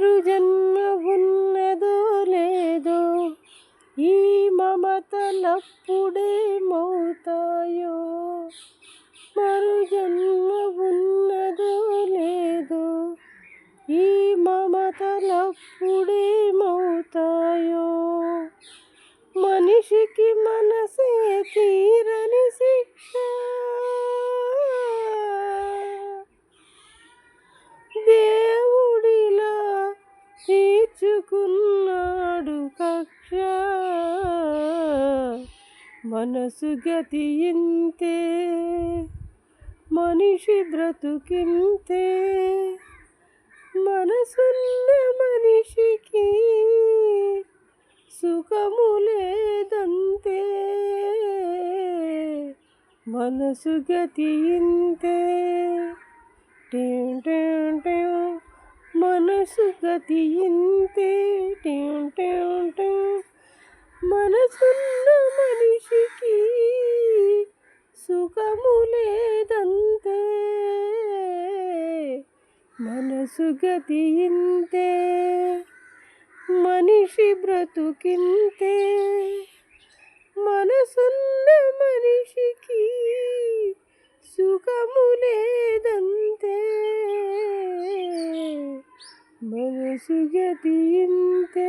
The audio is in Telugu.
మరు జన్మ ఉన్నదో లేదో ఈ మమతలప్పుడేమవుతాయో మరు జన్మ ఉన్నదో లేదో ఈ మమతలప్పుడేమవుతాయో మనిషికి మనసే తీరనిసి తీర్చుకున్నాడు కక్ష. మనసు గతి ఇంతే మనిషి బ్రతుకింతే మనసున్న మనిషికి సుఖము లేదంతే మనసు గతి ఇంతే మనసు గతి ఇంతే మనసున్న మనిషికి సుఖము లేదంతే మనసు గతి ఇంతే మనిషి బ్రతుకింతే మనసున్న మనిషికి సుఖము లేదంతే ಬೆಸಿಗೆ ತಿಂತೆ